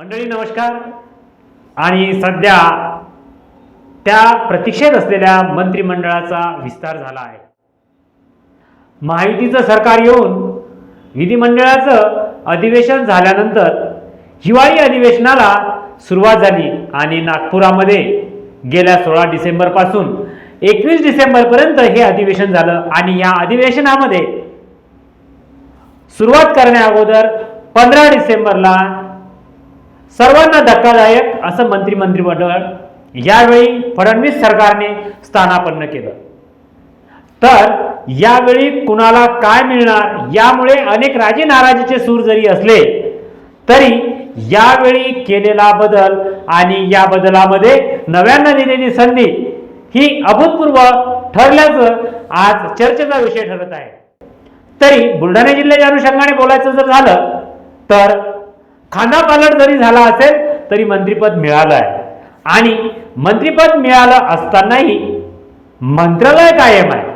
मंडळी नमस्कार. आणि सध्या त्या प्रतीक्षेत असलेल्या मंत्रिमंडळाचा विस्तार झाला आहे. माहितीचं सरकार येऊन विधिमंडळाचं अधिवेशन झाल्यानंतर हिवाळी अधिवेशनाला सुरुवात झाली आणि नागपुरामध्ये गेल्या सोळा डिसेंबरपासून एकवीस डिसेंबरपर्यंत हे अधिवेशन झालं आणि या अधिवेशनामध्ये सुरुवात करण्या अगोदर पंधरा डिसेंबरला सर्वांना धक्कादायक असं मंत्रिमंत्रिमंडळ यावेळी फडणवीस सरकारने स्थानापन्न केलं. तर यावेळी कुणाला काय मिळणार यामुळे अनेक राजे नाराजीचे सूर जरी असले तरी यावेळी केलेला बदल आणि या बदलामध्ये नव्यानं दिलेली संधी ही अभूतपूर्व ठरल्याचं आज चर्चेचा विषय ठरत आहे. तरी बुलढाणा जिल्ह्याच्या अनुषंगाने बोलायचं जर झालं तर खानापालट जरी झाला असेल तरी मंत्रिपद मिळालं आहे आणि मंत्रिपद मिळालं असतानाही मंत्रालय कायम आहे.